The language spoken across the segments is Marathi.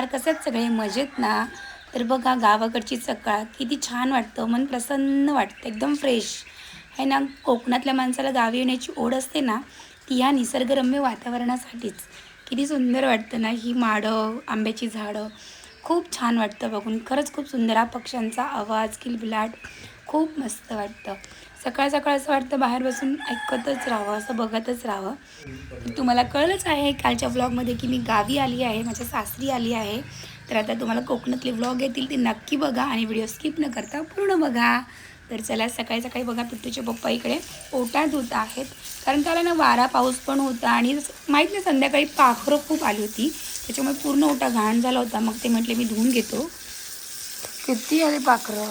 नमस्कार कसे आहेत सगळे मजेत ना. तर बघा गावाकडची सकाळ किती छान वाटतं. मन प्रसन्न वाटतं एकदम फ्रेश आहे ना? कोकणातल्या माणसाला गावी येण्याची ओढ असते ना ती ह्या निसर्गरम्य वातावरणासाठीच. किती सुंदर वाटतं ना ही माडं आंब्याची झाडं. खूप छान वाटतं बघून. खरंच खूप सुंदर हा पक्ष्यांचा आवाज किलबिलाट. खूप मस्त वाटतं. सकाळ सकाळ असं वाटतं बाहेर बसून ऐकतच राहावं असं बघतच राहावं. तर तुम्हाला कळलंच आहे कालच्या व्लॉगमध्ये की मी गावी आली आहे माझ्या सासरी आली आहे. तर आता तुम्हाला कोकणातले व्लॉग येतील ते नक्की बघा आणि व्हिडिओ स्किप न करता पूर्ण बघा. तर चला सकाळी सकाळी बघा पिट्टूचे पप्पा इकडे ओटा धुत आहेत. कारण त्याला ना वारा पाऊस पण होता आणि माहीत नाही संध्याकाळी पाखरं खूप आली होती. त्याच्यामुळे पूर्ण ओटा घाण झाला होता. मग ते म्हटले मी धुवून घेतो. किती आले पाखरं?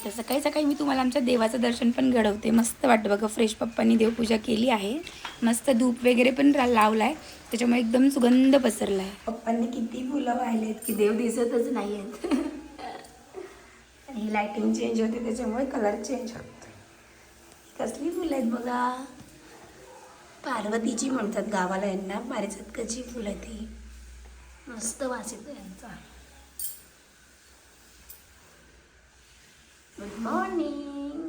आता सकाळी सकाळी मी तुम्हाला आमच्या देवाचं दर्शन पण घडवते. मस्त वाटतं बघा फ्रेश पप्पांनी देवपूजा केली आहे. मस्त धूप वगैरे पण लावला लावलाय. त्याच्यामुळे एकदम सुगंध पसरला आहे पप्पांनी किती फुलं वाहिले आहेत की देव दिसतच नाही आहेत आणि लायटिंग चेंज होते त्याच्यामुळे कलर चेंज होतो. कसली फुलं आहेत बघा? पार्वतीची म्हणतात गावाला यांना पारिजातकाची फुलं ती मस्त वास येतो यांचा. गुड मॉर्निंग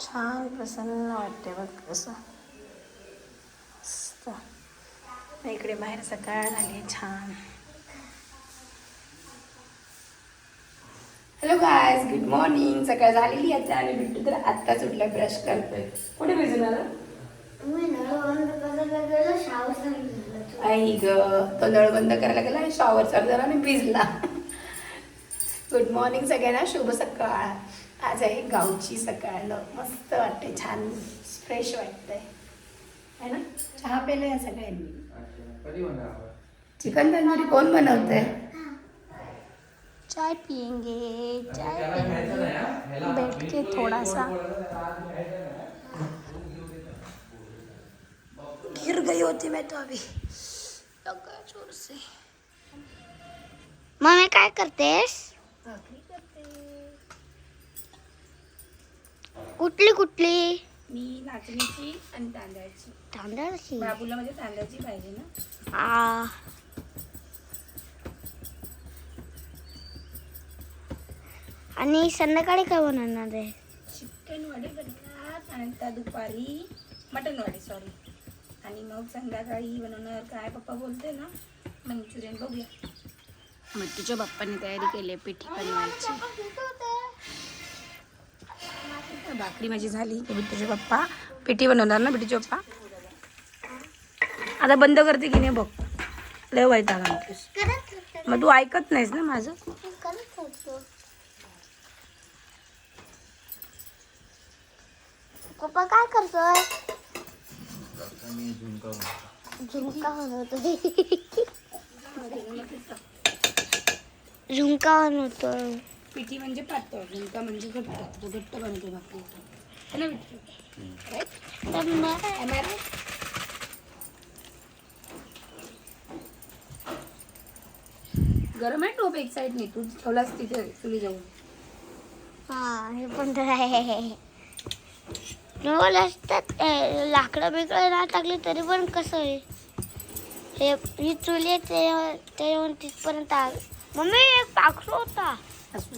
छान प्रसन्न वाटते बघ कसं इकडे बाहेर सकाळ झाली छान. हॅलो गायज गुड मॉर्निंग सकाळ झालेली आहे आणि बिट्टू तर आत्ताच उठला ब्रश करतोय. कुठे भिजून आला? आई ग तो नळ बंद करायला गेला आणि शॉवर चालू झाला आणि भिजला. गुड मॉर्निंग सगळ्यांना शुभ सकाळ. आज आहे गावची सकाळ. मस्त वाटते छान फ्रेश वाटतंय. है ना? चहा पेलं या सगळ्यांनी. चिकन तंदुरी कोण बनवतंय? चाय पियेंगे चाय पियेंगे. बैठ के थोड़ा सा गिर गई होती मैं तो अभी लग गया जोर से मम्मी काय करतेस? भाकरी करते. कुठली कुठली? मी नाचणीची आणि तांदळाची. तांदळाची? बाबूला म्हणजे तांदळाची पाहिजे ना. आ. आणि संध्याकाळी काय बनवणार आहे? चिकन वडे बनवणार आणि त्या दुपारी मटन वडे सॉरी आणि मग संध्याकाळी बनवणार काय पप्पा बोलते ना मंचुरियन बघूया. मट्टूच्या बाप्पाने तयारी केली आहे पिठी बनवायची. भाकरी माझी झाली की बिट्टूचे पप्पा. पिठी बनवणार ना बिट्टूचे पप्पा? आता बंद करते की नाही बघ. लय वैताग आणतेस मग तू ऐकत नाहीस ना माझं? पप्पा काय करतोय? झुमका बनवतोय झुमका बनवतोय पिठी म्हणजे पातळ झुणका म्हणजे घट्ट. तो घट्ट बनवतो भाकरी. है ना I right? गरम आहे टोप एक साईड नाही तू ठेवलास तिथे चुली जाऊन हा हे पण तर आहे. असतात लाकडं बिकडं नाही टाकली तरी पण कसं आहे हे ही चुली आहे ते त्याच्यावर तिथपर्यंत आग मम्मी एक पाखरू होता. असू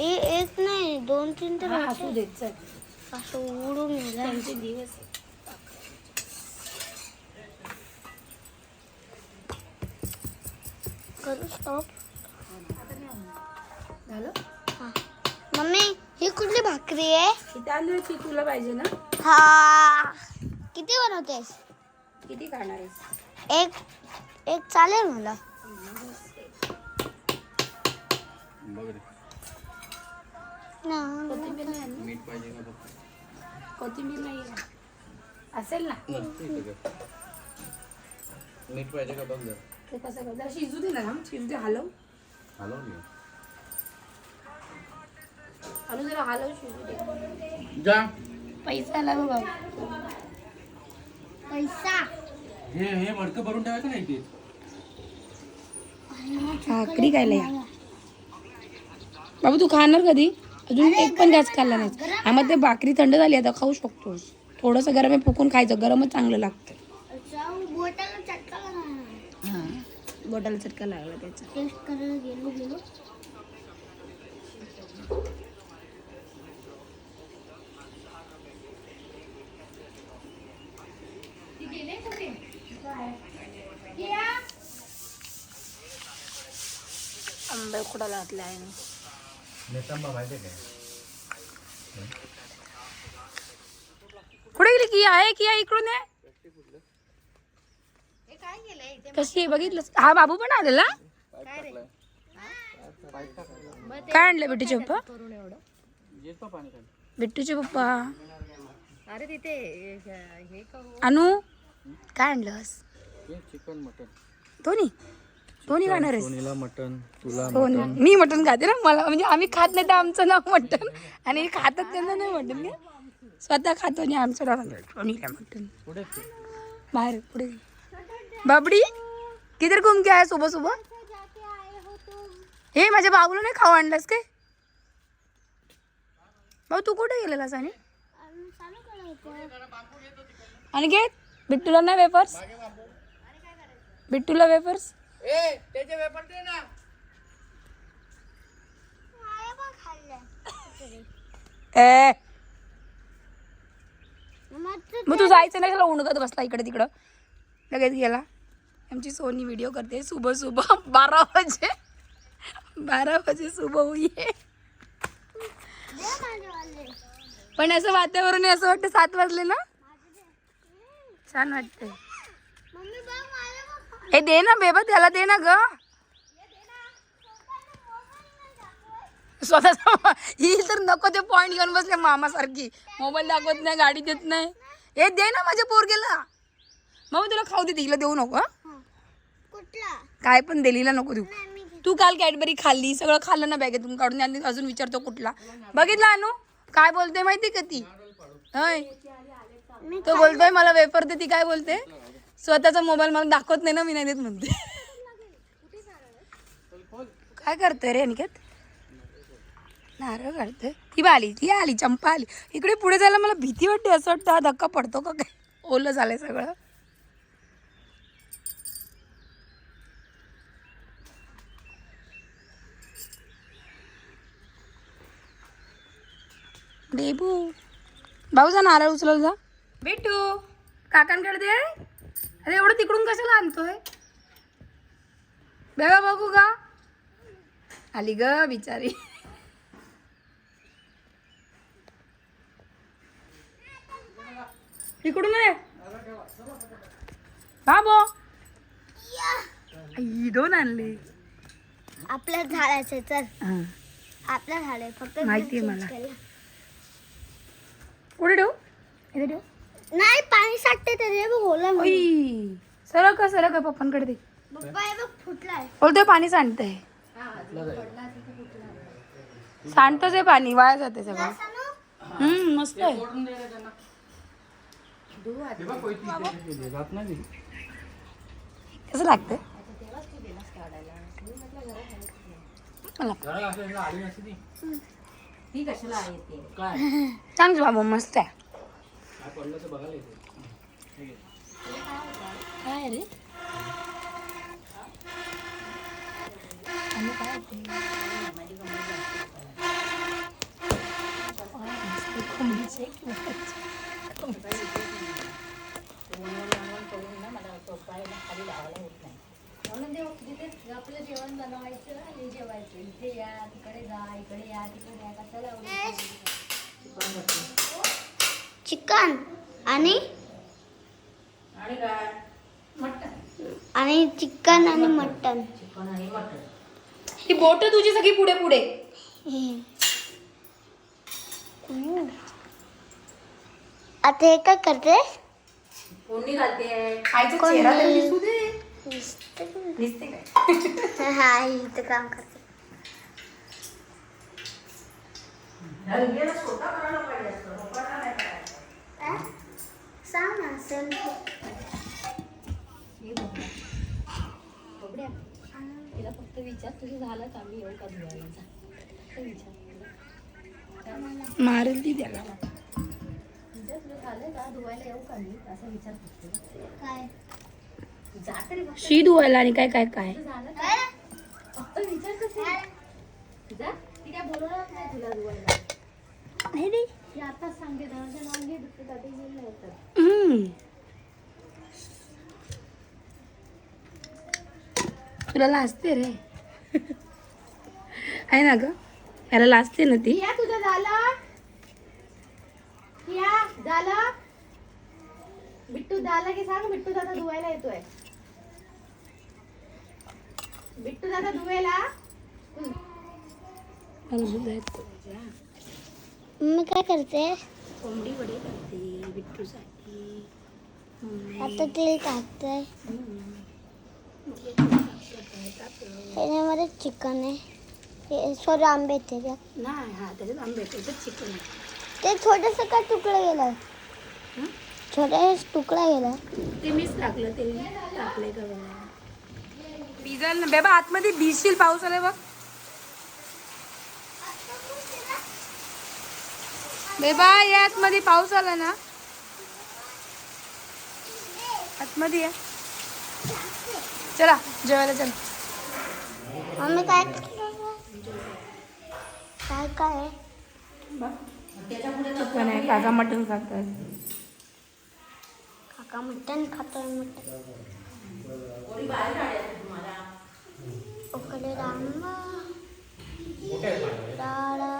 ए एक नाही दोन तीन तर हा, होते. असू देत चल. असं उडून गेला त्यांचे दिवस. करू स्टॉप झालं? मम्मी ही कुठली भाकरी आहे? ही तांदळाची तुला पाहिजे ना? हा. किती बनवतेस? किती खाणार आहेस? एक एक चालेल मला. ना कोथिंबीर नाही. आणली? कोथिंबीर नाही आहे. असेल ना मीठ पाहिजे का बघ जरा. ते कसं कर जरा शिजू दे ना शिजू दे हलव. हलव घे जरा हलव शिजू दे. जा. पैसा आला बघा पैसा. हे हे मडकं भरून ठेवायचं नाही ते भाकरी खायला या. बाबू तू खाणार कधी? अजून एक पण गॅस खाल्ला नाही आम्हाला ते भाकरी थंड झाली आता खाऊ शकतोस. थोडंसं गरम आहे फुकून खायचं. गरमच चांगलं लागतं जाऊ बोटाला चटका लागला. हां. बोटाला चटका लागला त्याचा. टेस्ट करायला गेलो गेलो आंबे कुठं घातले आहे? नेतांबा माहिती आहे काय कुठे गेली की आहे की आहे इकडून आहे? कशी आहे बघितलं हा बाबू पण आलेला काय आणलं बिट्टूचे पप्पा? बिट्टूचे पप्पा. अरे तिथे हे अनु काय आणलंस? ते चिकन मटन. दोन्ही दोन्ही खाणार आहेस सोनीला मटन तुला मी मटण खाते ना. मला म्हणजे आम्ही खात नाही तर आमचं नाव मटण आणि खातात त्यांना नाही मटण का स्वतः खातो आणि आमचं नाव सोनीला मटण पुढे बाहेर पुढे. बाबडी किधर घूम के आया सुबह सुबह? हो माझ्या बाबूला नाही खाऊ आणलंस काय? भाऊ तू कुठे गेलेलास आणि आणि घे बिट्टूला नाही वेफर्स? बिट्टूला वेफर्स? आहे पण खाल्लं ए. मग तू जायचं नाही त्याला उणगत बसला इकडे तिकडं. लगेच गेला. आमची सोनी व्हिडिओ करते. सुबह सुबह बारा वाजे. बारा वाजे सुबह हुई है दे पण असं वातावरण आहे असं वाटतं सात वाजले ना? छान वाटतंय मम्मी बघ माझे पण खा. हे दे ना बेबा त्याला दे ना ग. स्वतःचा ही तर नको ते पॉइंट घेऊन बसले मामासारखी. मोबाईल दाखवत नाही गाडी देत नाही. हे दे ना माझ्या पोरगेला. मग तुला खाऊ दे तिला देऊ नको काय पण दिलीला नको देऊ. तू काल कॅडबरी खाल्ली सगळं खाल्लं ना बॅगेतून काढून आणि अजून विचारतो कुठला. बघितला अनु? काय बोलते माहिती का ती? होय. तो बोलतोय मला वेफर दे ती काय बोलते? स्वतःचा मोबाईल मला दाखवत नाही ना मी नाही देत म्हणते. काय करतोय रे अनिकेत? नारळ काढतोय. ती बा आली ती आली चंपा आली. इकडे पुढे जायला मला भीती वाटते असं वाटतं हा धक्का पडतो का काय? ओलं झालंय सगळं. डेबू भाऊ जा नारळ उचलत जा. भेटू काकांकडे दे. अरे एवढं तिकडून कशाला आणतोय? बेबा बघू का? आली ग बिचारी. इकडून ये. बाबो आई, दोन आणले. आपल्या झाडाचे चल. हा. आपल्या झाडे फक्त माहितीये change मला. कुठे ठेवू? इथे ठेवू. नाही पाणी साठते होला ओई सरळ का सरळ का पप्पांकडे दे. पप्पा हे बघ फुटलाय. बोलतोय पाणी सांडतंय. सांडतच आहे पाणी वाया जाते सगळं. हम्म मस्त आहे. कसं लागतं मला. जरा असं एकदा आली नसती ती. ती कशाला येते काय? सांग बाबू मस्त आहे. काय पडलं तर काय रे म्हणून ते तिथे आपलं जेवण बनवायचं आणि जेवायचं इथे या तिकडे जा इकडे या तिकडे या कशाला एवढं चिकन आणि आणि चिकन आणि मटन ही बोट तुझी सगळी पुढे पुढे. आता हे काय करते कोणी घालते? हा इथं काम करते? सांग ना सण तिला फक्त विचार तुझं झालं का मी येऊ का धुवायला जा फक्त विचार मारेल ती त्याला तुझं झालं का धुवायला येऊ का मी असा विचार करते काय शी धुवायला आणि काय काय काय फक्त विचार कसे तुझा ती काय बोलवणार नाही तुला धुवायला नाही आताच सांगते गेलं होतं. तुला लाजते रे. आहे ना ग? याला लाजते ना ती? या तुझं झालं. या झालं. बिट्टू झालं की सांग बिट्टू दादा धुवायला येतोय. बिट्टू दादा धुवायला मला मम्मी काय करते? कोंबडी वडे करते बिट्टूसाठी. आता तेल टाकते. ह्याच्यामध्ये चिकन आहे. हे सॉरी आंबे ते नाही हा त्याच्यात आंबे त्याच्यात चिकन ते छोटस का तुकडा गेला? छोटा तुकडा गेला. ते मीच टाकलं ते टाकलंय का बघा भिजल ना. बेबा आतमध्ये भिजशील पाऊस आलाय बघ. बेबा या आतमध्ये पाऊस आला ना. आतमध्ये या. चला जेवायला चल. मम्मी काय काय काय आहे? काका मटण खातात काका मटण खातोय मटण. उकडे रामा डाळात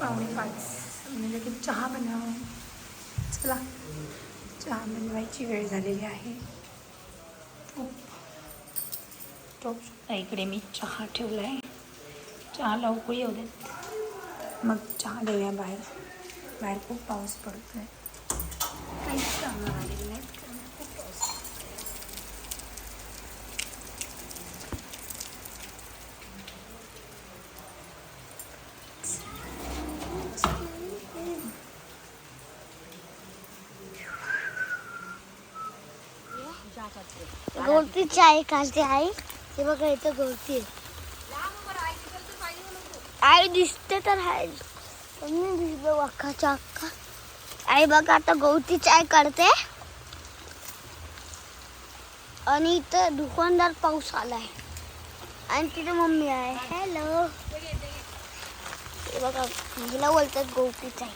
पावणे पाच. म्हणजे की चहा बनव. चला. चहा बनवायची वेळ झालेली आहे. टोप. इकडे मी चहा ठेवला आहे चहाला उकळी येऊ देत. मग चहा देऊया बाहेर. बाहेर खूप पाऊस पडतो आहे काहीच कामं आलेली नाहीत कारण खूप पाऊस गवती चाय काढते आई. ते बघा इथं गवती आहे. आई दिसते तर आहे. पण नाही अख्खाच्या अख्खा? आई बघा आता गवती चाय काढते. आणि इथं दुकानदार पाऊस आलाय. आणि तिथे मम्मी आहे. हॅलो बघा हिला बोलतात गवती चाय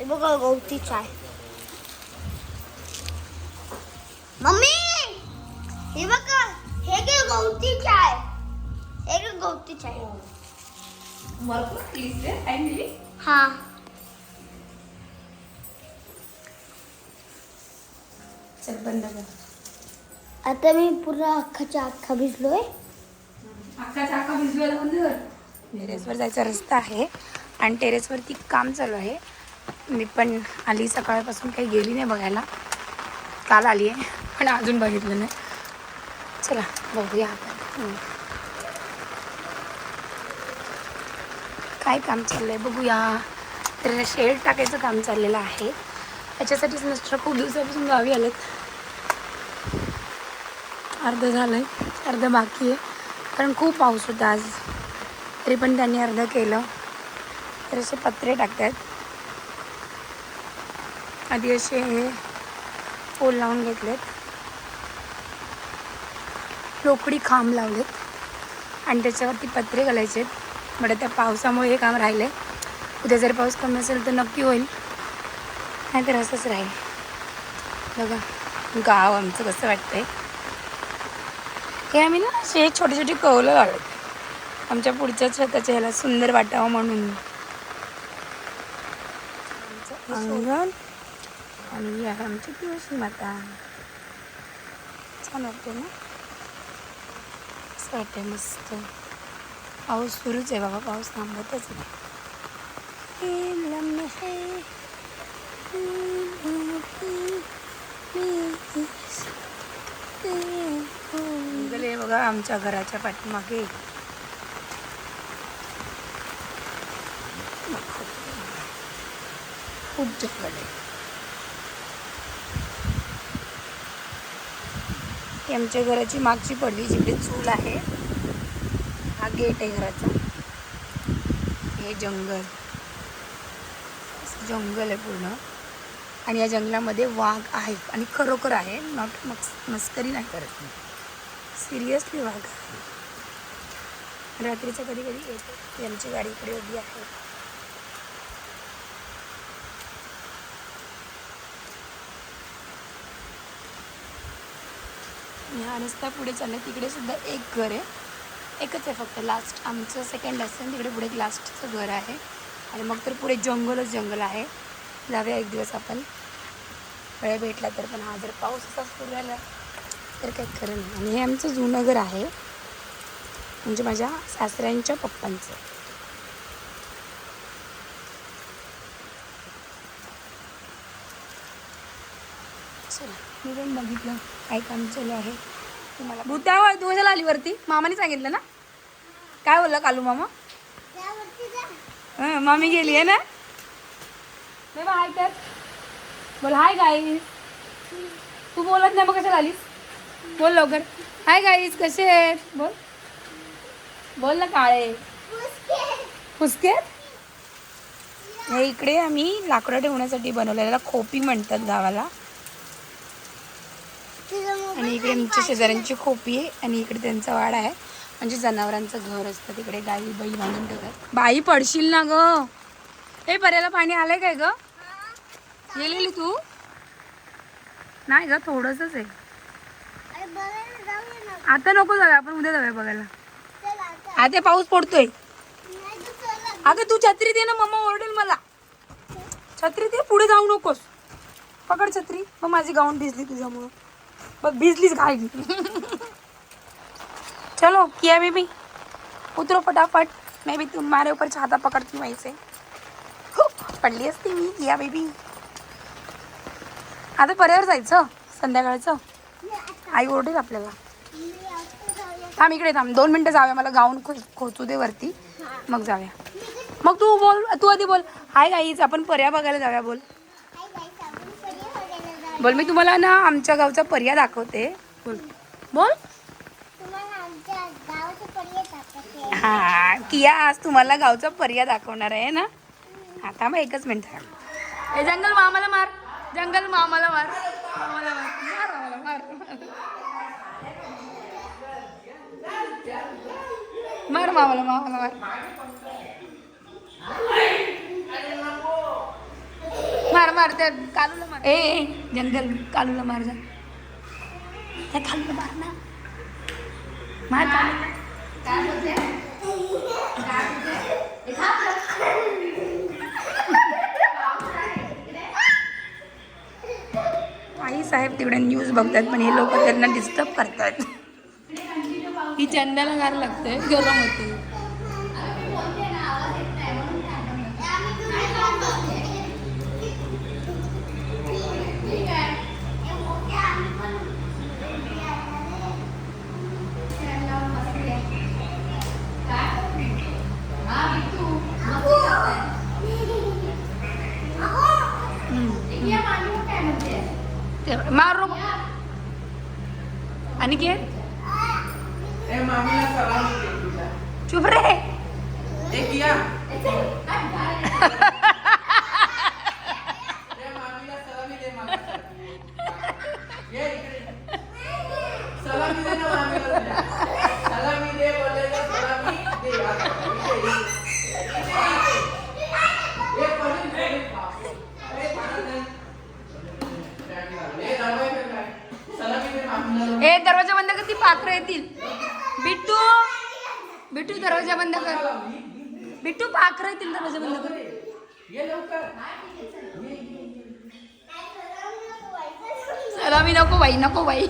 हे बघा गवती चाय मम्मी हे बघा हे घे गवती चाय हे घे गवती चाय हा चल बंद कर आता मी पुरा अख्खाच्या अख्खा भिजलोय अख्खा चाका भिजवायला बंद कर टेरेसवर जायचा रस्ता आहे. आणि टेरेसवरती काम चालू आहे. मी पण आली सकाळपासून काही गेली नाही बघायला. काल आली आहे पण अजून बघितलं नाही. चला बघूया आपण. काय काम चाललं आहे बघूया. तर शेड टाकायचं काम चाललेलं आहे. त्याच्यासाठीच मिस्टर खूप दिवसापासून गावी आलेत. अर्ध झालं आहे अर्ध बाकी आहे. कारण खूप पाऊस होता आज. तरी पण त्यांनी अर्ध केलं. तर असे पत्रे टाकतात आधी असे हे पोल लावून घेतलेत. लोकडी खांब लावलेत. आणि त्याच्यावरती पत्रे घालायचे बट त्या पावसामुळे हे काम राहिले. उद्या जर पाऊस कमी असेल तर नक्की होईल. नाहीतर असंच राहील. बघा गाव आमचं कसं वाटतंय. हे आम्ही ना असे छोटे छोटे कौलं लावलेत. आमच्या पुढच्या स्वतःच्या ह्याला सुंदर वाटावं म्हणून. आमचं अंगण? आणि ही आहे आमची तुळशी माता छान वाटते ना? असं वाटते मस्त. पाऊस सुरूच आहे बाबा पाऊस थांबतच नाही आहे बघा आमच्या घराच्या पाठीमागे. खूप जंगल आहे. ही आमच्या घराची मागची पडली जिकडे चूल आहे. हा गेट आहे घराचा. हे जंगल. असं जंगल आहे पूर्ण. आणि या जंगलामध्ये वाघ आहे आणि खरोखर आहे. नॉट मक्स मस्करी नाही करत मी. सिरियसली वाघ आहे. रात्रीचा कधी कधी येतो. आमची गाडी इकडे उभी आहे. ह्या रस्ता पुढे चालला तिकडे सुद्धा एक घर आहे. एकच आहे फक्त लास्ट आमचं सेकंड असेल तिकडे पुढे एक लास्टचं घर आहे. आणि मग तर पुढे जंगलच जंगल आहे. जाऊया एक दिवस आपण. वेळ भेटला तर पण हा जर पाऊस असा सुरू झाला तर काही खरं नाही. आणि हे आमचं जुनं घर आहे. म्हणजे माझ्या सासऱ्यांच्या पप्पांचं चला मी पण बघितलं. काय काम चालू आहे. तुम्हाला भूत्या तू कशाला आली वरती? मामाने सांगितलं ना? काय बोललं कालू मामा? हां मामी गेली आहे ना? नाही बा, हाय तर. बोल हाय गाईस तू बोलत नाही मग कशाला आलीस? बोल लवकर. हाय गाईस कसे आहेत? बोल. बोल ना काळे. फुसके हे इकडे आम्ही लाकडं ठेवण्यासाठी बनवलेला खोपी म्हणतात गावाला. आणि इकडे आमच्या शेजाऱ्यांची खोपी आहे आणि इकडे त्यांचा वाडा आहे. म्हणजे जनावरांचं घर असतं तिकडे गाई बैल बांधून ठेवतात. बाई पडशील ना ग. हे पर्याला पाणी आलंय काय ग? गेलेली तू? नाही ग थोडंसच आहे. आता नको जाऊया आपण उद्या जाऊया बघायला. आता पाऊस पडतोय. अगं तू छत्री दे ना मम्मा ओरडेल मला. छत्री दे पुढे जाऊ नकोस. पकड छत्री. मग माझी गाऊन भिजली तुझ्यामुळं. बघ भिजलीच घाई. चलो किया बेबी. उतरो फटाफट. बी भी तुम्हारे ऊपर छाता पकड़ती हूँ ऐसे. हो, पडली असती मी किया बेबी. आता पर्यावर जायचं संध्याकाळचं. आई ओरडेल आपल्याला. थांब इकडे थांब. दोन मिनटं जाऊया मला गाऊन खो खोचू दे वरती. मग जाऊया. मग तू बोल तू आधी बोल. हाय गाईज आपण पर्या बघायला जाऊया बोल. बोल मी तुम्हाला ना आमच्या गावचा पर्या दाखवते. बोल. बोल. हा किया आज तुम्हाला गावचा पर्या दाखवणार आहे ना? आता मग एकच मिनिट हे जंगल मामाला मार. जंगल मामाला मार. मामाला मार. मार मामाला मार. मार मामाला मामाला मार. मार मार त्या कालूला मार. ए जंगल कालूला मार जा. त्या कालूला मार ना. मार कालूला. आई साहेब तिकडे न्यूज बघतात पण हे लोक त्यांना डिस्टर्ब करतात. ही चंदाला गार लागते गरम होते ते- मार रो आणि घे चुप रे ए दरवाजा बंद कर ती पाखरं येतील. बिट्टू. बिट्टू दरवाजा बंद कर. बिट्टू पाखरं येतील दरवाजा बंद कर. rồi đó mi đâu có bị, nó có bị.